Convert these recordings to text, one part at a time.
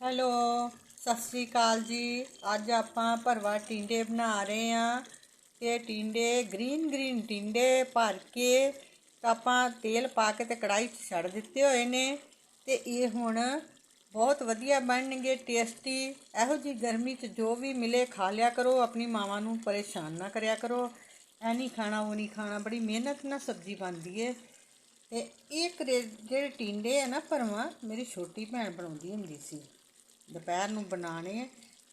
Hello, Sat Sri ਅਕਾਲ ਜੀ। ਅੱਜ ਆਪਾਂ ਭਰਵਾ ਟਿੰਡੇ ਬਣਾ ਰਹੇ ਆ ਤੇ ਟਿੰਡੇ, ਗ੍ਰੀਨ ਗ੍ਰੀਨ ਟਿੰਡੇ ਭਰ ਕੇ ਆਪਾਂ ਤੇਲ ਪਾ ਕੇ ਤੇ ਕੜਾਈ 'ਚ ਛੱਡ ਦਿੱਤੇ ਹੋਏ ਨੇ ਤੇ ਇਹ ਹੁਣ ਬਹੁਤ ਵਧੀਆ ਬਣਨਗੇ, ਟੇਸਟੀ। ਇਹੋ ਜੀ ਗਰਮੀ 'ਚ ਜੋ ਵੀ ਮਿਲੇ ਖਾ ਲਿਆ ਕਰੋ, ਆਪਣੀ ਮਾਵਾਂ ਨੂੰ ਪਰੇਸ਼ਾਨ ਨਾ ਕਰਿਆ ਕਰੋ। ਐ ਨਹੀਂ ਖਾਣਾ, ਉਹ ਨਹੀਂ ਖਾਣਾ, ਬੜੀ ਮਿਹਨਤ ਨਾਲ ਸਬਜ਼ੀ ਬਣਦੀ ਏ। ਤੇ ਇਹ ਕਰੇ, ਜਿਹੜੇ ਟਿੰਡੇ ਆ ਨਾ ਭਰਵਾਂ, ਮੇਰੀ ਛੋਟੀ ਭੈਣ ਬਣਾਉਂਦੀ ਹੁੰਦੀ ਸੀ। ਦੁਪਹਿਰ ਨੂੰ ਬਣਾਣੇ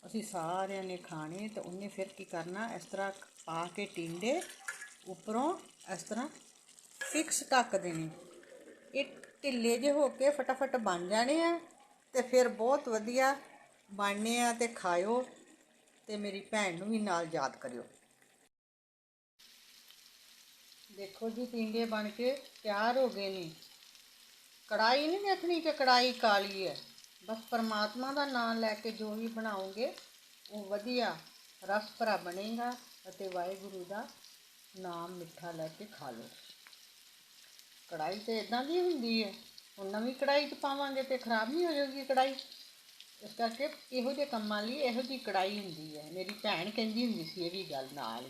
ਅਸੀਂ ਸਾਰਿਆਂ ਨੇ ਖਾਣੇ ਤੇ ਉਹਨੇ ਫਿਰ ਕੀ ਕਰਨਾ, ਇਸ ਤਰ੍ਹਾਂ ਪਾ ਕੇ ਟਿੰਡੇ ਉੱਪਰੋਂ ਇਸ ਤਰ੍ਹਾਂ ਫਿਕਸ ਢੱਕ ਦੇਣੇ। ਇਹ ਢਿੱਲੇ ਜੇ ਹੋ ਕੇ ਫਟਾਫਟ ਬਣ ਜਾਣੇ ਆ ਤੇ ਫਿਰ ਬਹੁਤ ਵਧੀਆ ਬਣਨੇ ਆ ਤੇ ਖਾਇਓ ਤੇ ਮੇਰੀ ਭੈਣ ਨੂੰ ਵੀ ਨਾਲ ਯਾਦ ਕਰਿਓ। ਦੇਖੋ ਜੀ, ਟਿੰਡੇ ਬਣ ਕੇ ਤਿਆਰ ਹੋ ਗਏ ਨੇ। ਕੜਾਈ ਨਹੀਂ ਦੇਖਣੀ ਕਿ ਕੜਾਈ ਕਾਲੀ ਹੈ? ਬਸ ਪਰਮਾਤਮਾ ਦਾ ਨਾਮ ਲੈ ਕੇ ਜੋ ਵੀ ਬਣਾਓਗੇ, ਉਹ ਵਧੀਆ ਰਸ ਭਰਾ ਬਣੇਗਾ ਅਤੇ ਵਾਹਿਗੁਰੂ ਦਾ ਨਾਮ ਮਿੱਠਾ ਲੈ ਕੇ ਖਾ ਲਓ। ਕੜਾਈ ਤੇ ਇਦਾਂ ਦੀ ਹੁੰਦੀ ਹੈ, ਹੁਣ ਨਵੀਂ ਕੜਾਈ 'ਚ ਪਾਵਾਂਗੇ ਤੇ ਖਰਾਬ ਨਹੀਂ ਹੋ ਜਾਊਗੀ ਕੜਾਈ ਇਸ ਕਰਕੇ ਇਹੋ ਜਿਹੇ ਕੰਮਾਂ ਲਈ ਇਹੋ ਜਿਹੀ ਕੜਾਈ ਹੁੰਦੀ ਹੈ। ਮੇਰੀ ਭੈਣ ਕਹਿੰਦੀ ਹੁੰਦੀ ਸੀ ਇਹ ਵੀ ਗੱਲ ਨਾਲ।